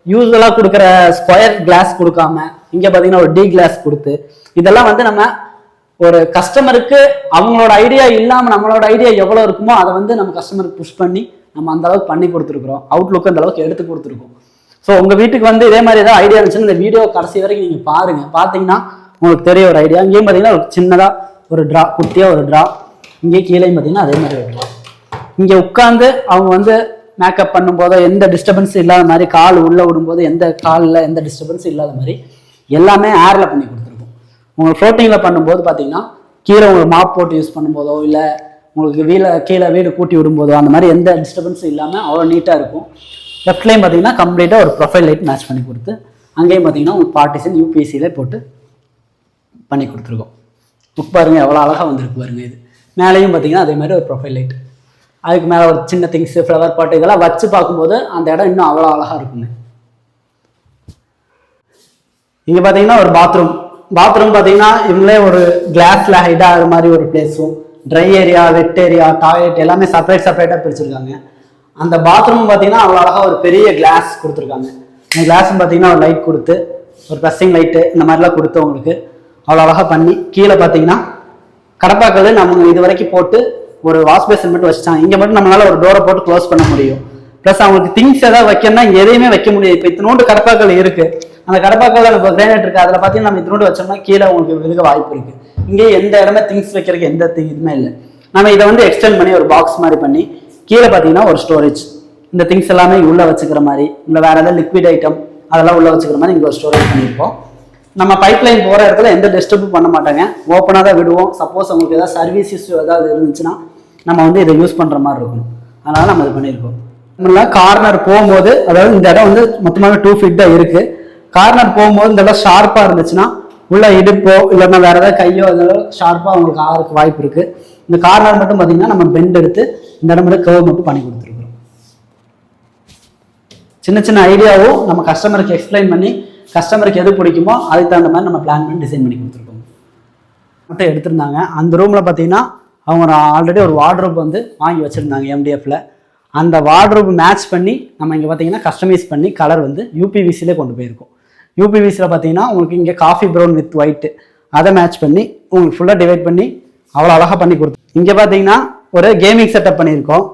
யூஸ்வலாக கொடுக்குற ஸ்கொயர் கிளாஸ் கொடுக்காம இங்கே பார்த்தீங்கன்னா ஒரு டி கிளாஸ் கொடுத்து இதெல்லாம் வந்து நம்ம ஒரு கஸ்டமருக்கு அவங்களோட ஐடியா இல்லாமல் நம்மளோட ஐடியா எவ்வளோ இருக்குமோ அதை வந்து நம்ம கஸ்டமருக்கு புஷ் பண்ணி நம்ம அந்த அளவுக்கு பண்ணி கொடுத்துருக்குறோம். அவுட்லுக் அந்த அளவுக்கு எடுத்து கொடுத்துருக்கோம். ஸோ உங்கள் வீட்டுக்கு வந்து இதே மாதிரி ஏதாவது ஐடியா இருந்துச்சுன்னா இந்த வீடியோ கடைசி வரைக்கும் நீங்கள் பாருங்கள் பார்த்தீங்கன்னா உங்களுக்கு தெரிய ஒரு ஐடியா இங்கேயும் பார்த்தீங்கன்னா ஒரு சின்னதாக ஒரு ட்ரா குட்டியாக ஒரு ட்ரா இங்கே கீழேயும் பார்த்தீங்கன்னா அதே மாதிரி ஒரு இங்கே உட்காந்து அவங்க வந்து மேக்கப் பண்ணும்போதோ எந்த டிஸ்டர்பன்ஸும் இல்லாத மாதிரி கால் உள்ளே விடும்போது எந்த காலில் எந்த டிஸ்டர்பன்ஸும் இல்லாத மாதிரி எல்லாமே ஏரில் பண்ணி கொடுத்துருக்கோம். உங்களுக்கு ஃப்ளோட்டிங்கில் பண்ணும்போது பார்த்தீங்கன்னா கீழே உங்களுக்கு மாப் போட்டு யூஸ் பண்ணும்போதோ இல்லை உங்களுக்கு வீல கீழே வீடு கூட்டி விடும்போதோ அந்த மாதிரி எந்த டிஸ்டர்பன்ஸும் இல்லாமல் அவ்வளோ நீட்டாக இருக்கும். லெஃப்ட்லேயும் பார்த்தீங்கன்னா கம்ப்ளீட்டாக ஒரு ப்ரொஃபைல் லைட் மேட்ச் பண்ணி கொடுத்து அங்கேயும் பார்த்தீங்கன்னா உங்களுக்கு பார்ட்டிஷன் யூபிஎஸ்சியில் போட்டு பண்ணி கொடுத்துருக்கோம். புக் பாருங்கள் எவ்வளோ அழகாக வந்திருக்கு பாருங்கள் இது. மேலேயும் பார்த்தீங்கன்னா அதே மாதிரி ஒரு ப்ரொஃபைல் லைட் அதுக்கு மேலே ஒரு சின்ன திங்ஸ் ஃப்ளவர் பாட்டு இதெல்லாம் வச்சு பார்க்கும்போது அந்த இடம் இன்னும் அவ்வளோ அழகாக இருக்குங்க. இங்கே பார்த்தீங்கன்னா ஒரு பாத்ரூம் பாத்ரூம் பார்த்தீங்கன்னா இவங்களே ஒரு கிளாஸில் ஹைடாகிற ஆகிற மாதிரி ஒரு பிளேஸும் dry area wet area toilet எல்லாமே செப்பரேட் செப்பரேட்டாக பிரிச்சிருக்காங்க. அந்த பாத்ரூம் பார்த்தீங்கன்னா அவ்வளோ அழகாக ஒரு பெரிய கிளாஸ் கொடுத்துருக்காங்க. அந்த கிளாஸும் பார்த்தீங்கன்னா ஒரு லைட் கொடுத்து ஒரு ப்ரெஸ்ஸிங் லைட்டு இந்த மாதிரிலாம் கொடுத்து உங்களுக்கு அவ்வளோ அழகாக பண்ணி கீழே பார்த்தீங்கன்னா கடப்பாக்கல் நம்ம இது வரைக்கும் போட்டு ஒரு வாஷ் பேசன் மட்டும் வச்சுட்டாங்க. இங்கே மட்டும் நம்மளால ஒரு டோரை போட்டு க்ளோஸ் பண்ண முடியும். ப்ளஸ் அவங்களுக்கு திங்ஸ் ஏதாவது வைக்கணும்னா இங்கே எதையுமே வைக்க முடியாது. இப்போ இத்தினோண்டு கடப்பாக்கல் இருக்கு. அந்த கடப்பாக்கல் நம்ம கிரானைட் இருக்கு. அதில் பார்த்தீங்கன்னா நம்ம இத்தினோண்டு வச்சோம்னா கீழே உங்களுக்கு விழுக வாய்ப்பு இருக்கு. இங்கே எந்த இடமே திங்ஸ் வைக்கிறதுக்கு எந்த இதுவுமே இல்லை. நம்ம இதை வந்து எக்ஸ்டெண்ட் பண்ணி ஒரு பாக்ஸ் மாதிரி பண்ணி கீழே பார்த்தீங்கன்னா ஒரு ஸ்டோரேஜ் இந்த திங்ஸ் எல்லாமே உள்ளே வச்சுக்கிற மாதிரி இல்லை வேற ஏதாவது லிக்விட் ஐட்டம் அதெல்லாம் உள்ளே வச்சுக்கிற மாதிரி இங்கே ஒரு ஸ்டோரேஜ் பண்ணியிருப்போம். நம்ம பைப்லைன் போகிற இடத்துல எந்த டிஸ்டர்பும் பண்ண மாட்டாங்க. ஓப்பனாக தான் விடுவோம். சப்போஸ் உங்களுக்கு ஏதாவது சர்வீஸ் இஷ்யூ ஏதாவது இருந்துச்சுன்னா நம்ம வந்து இதை யூஸ் பண்ணுற மாதிரி இருக்கணும். அதனால் நம்ம இது பண்ணியிருக்கோம். நம்மள கார்னர் போகும்போது அதாவது இந்த இடம் வந்து மொத்தமாக டூ ஃபீட் தான் இருக்குது கார்னர் போகும்போது இந்த இடம் ஷார்ப்பாக இருந்துச்சுன்னா உள்ள இடுப்போ இல்லைன்னா வேறு ஏதாவது கையோ அதெல்லாம் ஷார்ப்பாக உங்களுக்கு ஆகிறதுக்கு வாய்ப்பு இருக்குது இந்த கார்னர் மட்டும் பார்த்தீங்கன்னா நம்ம பெண்ட் எடுத்து இந்த இடம் மட்டும் கர்வ் மட்டும் பண்ணி கொடுத்துருக்கோம் சின்ன சின்ன ஐடியாவும் நம்ம கஸ்டமருக்கு எக்ஸ்பிளைன் பண்ணி கஸ்டமருக்கு எது பிடிக்குமோ அதுக்கு தகுந்த மாதிரி நம்ம பிளான் பண்ணி டிசைன் பண்ணி கொடுத்துருக்கோம். மட்டும் எடுத்திருந்தாங்க. அந்த ரூமில் பார்த்தீங்கன்னா அவங்க ஆல்ரெடி ஒரு வார்ட்ரோப் வந்து வாங்கி வச்சுருந்தாங்க எம்டிஎஃப்பில் அந்த வார்ட்ரோப் மேட்ச் பண்ணி நம்ம இங்கே பார்த்தீங்கன்னா கஸ்டமைஸ் பண்ணி கலர் வந்து யூபிவிசிலே கொண்டு போயிருக்கோம். யூபிவிசியில் பார்த்தீங்கன்னா உங்களுக்கு இங்கே காஃபி ப்ரௌன் வித் ஒயிட்டு அதை மேட்ச் பண்ணி உங்களுக்கு ஃபுல்லாக டிவைட் பண்ணி அவ்வளோ அழகாக பண்ணி கொடுத்து இங்கே பார்த்தீங்கன்னா ஒரு கேமிங் செட்டப் பண்ணியிருக்கோம்.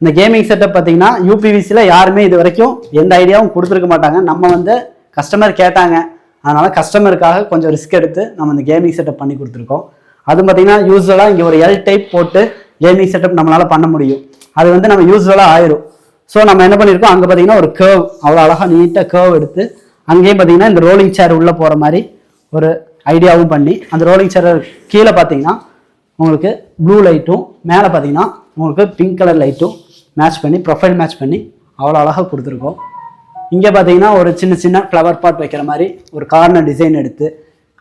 இந்த கேமிங் செட்டப் பார்த்தீங்கன்னா யூபிவிசியில் யாருமே இது வரைக்கும் எந்த ஐடியாவும் கொடுத்துருக்க மாட்டாங்க. நம்ம வந்து கஸ்டமர் கேட்டாங்க. அதனால் கஸ்டமருக்காக கொஞ்சம் ரிஸ்க் எடுத்து நம்ம இந்த கேமிங் செட்டப் பண்ணி கொடுத்துருக்கோம். அது பார்த்தீங்கன்னா யூஸ்வலாக இங்கே ஒரு எல் டைப் போட்டு கேமிங் செட்டப் நம்மளால் பண்ண முடியும். அது வந்து நம்ம யூஸ்வலாக ஆயிரும். ஸோ நம்ம என்ன பண்ணியிருக்கோம் அங்கே பார்த்தீங்கன்னா ஒரு கேர்வ் அவ்வளோ அழகாக நீட்டாக கேர்வ் எடுத்து அங்கேயும் பார்த்தீங்கன்னா இந்த ரோலிங் சேர் உள்ளே போகிற மாதிரி ஒரு ஐடியாவும் பண்ணி அந்த ரோலிங் சேர் கீழே பார்த்தீங்கன்னா உங்களுக்கு ப்ளூ லைட்டும் மேலே பார்த்தீங்கன்னா உங்களுக்கு பிங்க் கலர் லைட்டும் மேட்ச் பண்ணி ப்ரொஃபைல் மேட்ச் பண்ணி அவ்வளோ அழகாக கொடுத்துருக்கோம். இங்கே பார்த்தீங்கன்னா ஒரு சின்ன சின்ன ஃப்ளவர் பாட் வைக்கிற மாதிரி ஒரு கார்னர் டிசைன் எடுத்து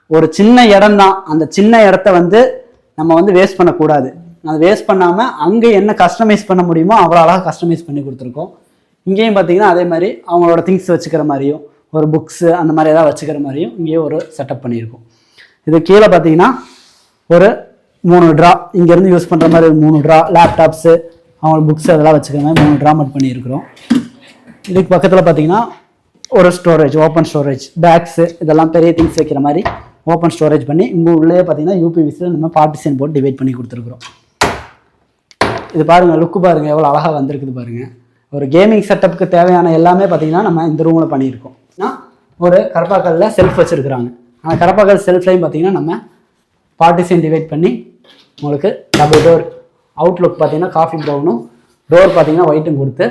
ஒரு சின்ன இடம் தான். அந்த சின்ன இடத்த வந்து நம்ம வந்து வேஸ்ட் பண்ணக்கூடாது. அதை வேஸ்ட் பண்ணாமல் அங்கே என்ன கஸ்டமைஸ் பண்ண முடியுமோ அவ்வளோ அழகாக கஸ்டமைஸ் பண்ணி கொடுத்துருக்கோம். இங்கேயும் பார்த்தீங்கன்னா அதே மாதிரி அவங்களோட திங்ஸ் வச்சுக்கிற மாதிரியும் ஒரு புக்ஸு அந்த மாதிரி ஏதாவது வச்சுக்கிற மாதிரியும் இங்கேயும் ஒரு செட்டப் பண்ணியிருக்கோம். இது கீழே பார்த்தீங்கன்னா ஒரு மூணு ட்ரா இங்கேருந்து யூஸ் பண்ணுற மாதிரி ஒரு மூணு ட்ரா லேப்டாப்ஸு அவங்க புக்ஸ் அதெல்லாம் வச்சுக்கிற மாதிரி மூணு ட்ரா மட்டும் பண்ணியிருக்கிறோம். இதுக்கு பக்கத்தில் பார்த்தீங்கன்னா ஒரு ஸ்டோரேஜ் ஓப்பன் ஸ்டோரேஜ் பேக்ஸு இதெல்லாம் பெரிய திங்ஸ் வைக்கிற மாதிரி ஓப்பன் ஸ்டோரேஜ் பண்ணி இங்கே உள்ளே பார்த்தீங்கன்னா யூபிவிசியில் நம்ம பார்ட்டிஷன் போட்டு டிவைட் பண்ணி கொடுத்துருக்குறோம். இது பாருங்கள் லுக்கு பாருங்கள் எவ்வளோ அழகாக வந்திருக்குது பாருங்கள் ஒரு கேமிங் செட்டப்புக்கு தேவையான எல்லாமே பார்த்தீங்கன்னா நம்ம இந்த ரூமில் பண்ணியிருக்கோம். ஒரு கரப்பாக்கல்ல செல்ஃப் வச்சுருக்குறாங்க. ஆனால் கரப்பாக்கல் செல்ஃப்லையும் பார்த்தீங்கன்னா நம்ம பார்ட்டிஷன் டிவைட் பண்ணி உங்களுக்கு டபுள் டோர் அவுட்லுக் பார்த்தீங்கன்னா காஃபி ப்ரௌனும் டோர் பார்த்தீங்கன்னா ஒயிட்டும் கொடுத்து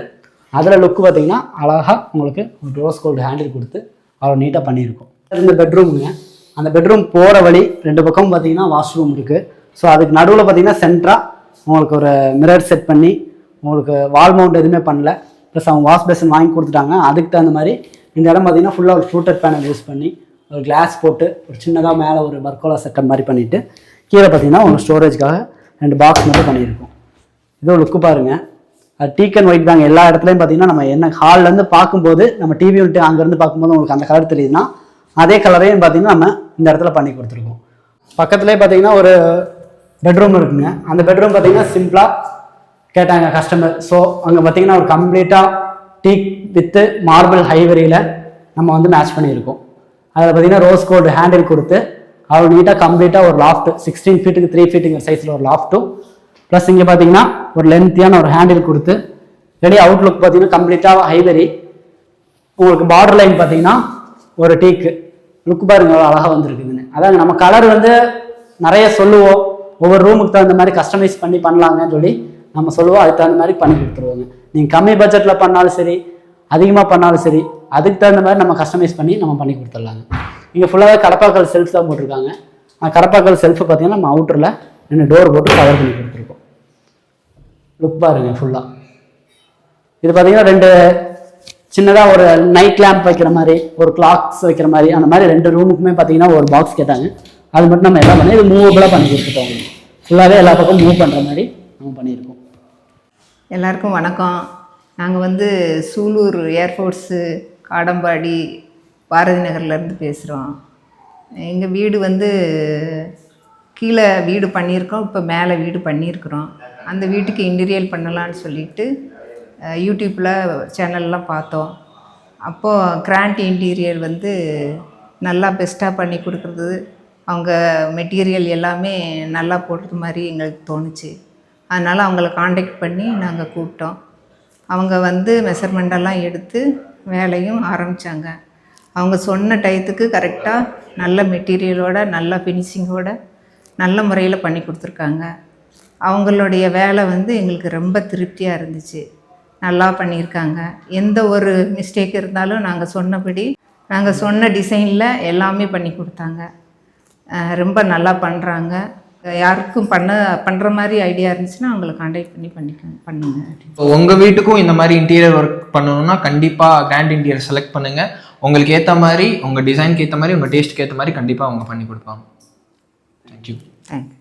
அதில் லுக்கு பார்த்தீங்கன்னா அழகாக உங்களுக்கு ஒரு ரோஸ் கோல்டு ஹேண்டில் கொடுத்து அவ்வளோ நீட்டாக பண்ணியிருக்கோம். இந்த பெட்ரூமுங்க அந்த பெட்ரூம் போகிற வழி ரெண்டு பக்கமும் பார்த்தீங்கன்னா வாஷ்ரூம் இருக்குது ஸோ அதுக்கு நடுவில் பார்த்தீங்கன்னா சென்ட்ராக உங்களுக்கு ஒரு மிரர் செட் பண்ணி உங்களுக்கு வால் மவுண்ட் எதுவுமே பண்ணல. ப்ளஸ் அவங்க வாஷ் பேசன் வாங்கி கொடுத்துட்டாங்க. அதுக்கு தகுந்த மாதிரி இந்த இடம் பார்த்தீங்கன்னா ஃபுல்லாக ஒரு ஃப்ளூட்டட் பேனல் யூஸ் பண்ணி ஒரு கிளாஸ் போட்டு ஒரு சின்னதாக மேலே ஒரு பர்கோலா செட்டப் மாதிரி பண்ணிவிட்டு கீழே பார்த்தீங்கன்னா உங்களுக்கு ஸ்டோரேஜ்க்காக ரெண்டு பாக்ஸ் மட்டும் பண்ணியிருக்கோம். இதோ லுக்கு பாருங்கள் டீக் அண்ட் ஒயிட் தாங்க எல்லா இடத்துலையும் பார்த்தீங்கன்னா நம்ம என்ன ஹால்லேருந்து பார்க்கும்போது நம்ம டிவி வந்துட்டு அங்கேருந்து பார்க்கும்போது உங்களுக்கு அந்த கலர் தெரியுதுன்னா அதே கலரையும் பார்த்தீங்கன்னா நம்ம இந்த இடத்துல பண்ணி கொடுத்துருக்கோம். பக்கத்துலேயே பார்த்தீங்கன்னா ஒரு பெட்ரூம் இருக்குங்க. அந்த பெட்ரூம் பார்த்தீங்கன்னா சிம்பிளாக கேட்டாங்க கஸ்டமர் ஸோ அங்கே பார்த்தீங்கன்னா ஒரு கம்ப்ளீட்டாக டீக் வித்து மார்பிள் ஹைவரியில் நம்ம வந்து மேட்ச் பண்ணியிருக்கோம். அதில் பார்த்தீங்கன்னா ரோஸ் கோல்டு ஹேண்டில் கொடுத்து அவ்வளோ நீட்டாக கம்ப்ளீட்டாக ஒரு லாஃப்ட் சிக்ஸ்டீன் ஃபீட்டுக்கு த்ரீ ஃபீட்டுங்கிற சைஸில் ஒரு லாஃப்ட்டும் ப்ளஸ் இங்கே பார்த்தீங்கன்னா ஒரு லென்த்தியான ஒரு ஹேண்டில் கொடுத்து ரெடி அவுட்லுக் பார்த்தீங்கன்னா கம்ப்ளீட்டாக ஹைவரி உங்களுக்கு பார்டர் லைன் பார்த்தீங்கன்னா ஒரு டீக்கு லுக் பாருங்க அழகாக வந்திருக்குதுன்னு. அதாங்க நம்ம கலர் வந்து நிறைய சொல்லுவோம். ஒவ்வொரு ரூமுக்கு தகுந்த மாதிரி கஸ்டமைஸ் பண்ணி பண்ணலாங்கன்னு சொல்லி நம்ம சொல்லுவோம். அதுக்கு தகுந்த மாதிரி பண்ணி கொடுத்துருவோங்க. நீங்கள் கம்மி பட்ஜெட்டில் பண்ணாலும் சரி அதிகமாக பண்ணாலும் சரி அதுக்கு தகுந்த மாதிரி நம்ம கஸ்டமைஸ் பண்ணி நம்ம பண்ணி கொடுத்துடலாங்க. இங்கே ஃபுல்லாகவே கடப்பாக்கல் செல்ஃப் தான் போட்டிருக்காங்க. கடப்பாக்கல் செல்ஃபை பார்த்தீங்கன்னா நம்ம அவுட்டரில் ரெண்டு டோர் போட்டு கவர் பண்ணி கொடுத்துருக்கோம். லுக் பாருங்க ஃபுல்லாக இது பார்த்தீங்கன்னா ரெண்டு சின்னதாக ஒரு நைட் லேம்ப் வைக்கிற மாதிரி ஒரு கிளாக்ஸ் வைக்கிற மாதிரி அந்த மாதிரி ரெண்டு ரூமுக்குமே பார்த்தீங்கன்னா ஒரு பாக்ஸ் கேட்டாங்க. அது மட்டும் நம்ம எல்லாம் பண்ணி இது மூவபிளாக பண்ணி கொடுத்துட்டோம். ஃபுல்லாகவே எல்லா பக்கம் மூவ் பண்ணுற மாதிரி நம்ம பண்ணியிருக்கோம். எல்லாருக்கும் வணக்கம். நாங்கள் வந்து சூலூர் ஏர்ஃபோர்ஸு காடம்பாடி பாரதி நகர்லேருந்து பேசுகிறோம் எங்கள் வீடு வந்து கீழே வீடு பண்ணியிருக்கோம் இப்போ மேலே வீடு பண்ணியிருக்கிறோம். அந்த வீட்டுக்கு இன்டீரியல் பண்ணலான்னு சொல்லிட்டு யூடியூப்பில் சேனல்லாம் பார்த்தோம். அப்போது கிராண்ட் இன்டீரியர் வந்து நல்லா பெஸ்ட்டாக பண்ணி கொடுக்குறது அவங்க மெட்டீரியல் எல்லாமே நல்லா போடுறது மாதிரி எங்களுக்கு தோணுச்சு. அதனால் அவங்கள காண்டாக்ட் பண்ணி நாங்கள் கூப்பிட்டோம். அவங்க வந்து மெஷர்மெண்டெல்லாம் எடுத்து வேலையும் ஆரம்பித்தாங்க அவங்க சொன்ன டயத்துக்கு கரெக்டாக நல்ல மெட்டீரியலோட நல்ல ஃபினிஷிங்கோட நல்ல முறையில் பண்ணி கொடுத்துருக்காங்க. அவங்களுடைய வேலை வந்து எங்களுக்கு ரொம்ப திருப்தியாக இருந்துச்சு. நல்லா பண்ணியிருக்காங்க. எந்த ஒரு மிஸ்டேக் இருந்தாலும் நாங்கள் சொன்னபடி நாங்கள் சொன்ன டிசைனில் எல்லாமே பண்ணி கொடுத்தாங்க. ரொம்ப நல்லா பண்ணுறாங்க யாருக்கும் பண்ண பண்ணுற மாதிரி ஐடியா இருந்துச்சுன்னா அவங்கள காண்டாக்ட் பண்ணி பண்ணிக்க பண்ணுங்க. இப்போ உங்கள் வீட்டுக்கும் இந்த மாதிரி இன்டீரியர் ஒர்க் பண்ணணும்னா கண்டிப்பாக கிராண்ட் இன்டீரியர் செலக்ட் பண்ணுங்கள் உங்களுக்கு ஏற்ற மாதிரி உங்கள் டிசைனுக்கு ஏற்ற மாதிரி உங்கள் டேஸ்ட்டுக்கு ஏற்ற மாதிரி கண்டிப்பாக அவங்க பண்ணி கொடுப்பாங்க. Thank you thank you